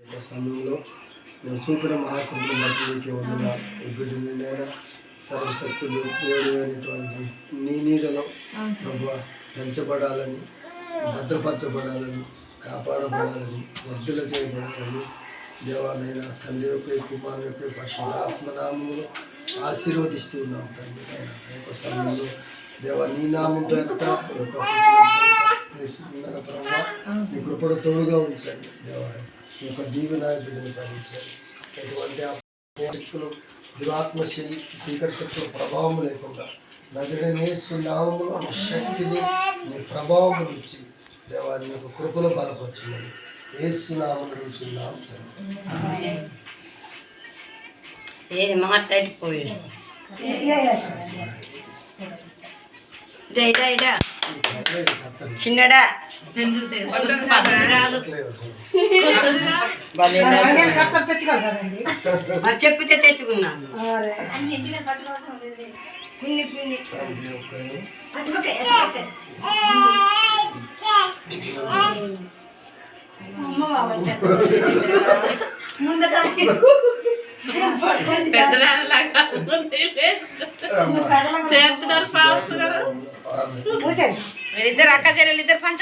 సమయంలో నేను చూపిన మహాకృపను బట్టి నీకే వందన ఈ బిడ్డ నిండైనా సర్వశక్తులు దేవుడు అయినటువంటి నీ నీడలో ప్రభు పెంచబడాలని భద్రపరచబడాలని కాపాడబడాలని వర్ధుల చేయబడాలని దేవాలైన తండ్రి యొక్క కుమారు యొక్క పరిశుద్ధాత్మనామములు ఆశీర్వదిస్తూ ఉన్నాం తండ్రి. యొక్క సమయంలో దేవ నీ నామం పేరట యొక్క చేస్తున్న ప్రభావ నీ కృపడు తోడుగా ఉంచండి దేవా ఈ యొక్క దీవెన బిడ్డను భరించండి ఎటువంటి శక్తులు దురాత్మ శక్తి చీకటి శక్తుల ప్రభావం లేకుండా నజడనేసు నామములో నీ శక్తిని నీ ప్రభావం ఇచ్చి దేవాన్ని యొక్క కృపలో రుచున్నాం ఏ మాట్లాడిపోయాడు? ఇదా ఇదా ఇదా చిన్నడా? మరి చెప్పితే తెచ్చుకున్నాను. పిన్ని పిన్ని చేస్తున్నారు ఫాస్ట్ గారు. বুঝছেন এদের আকা জেলে এদের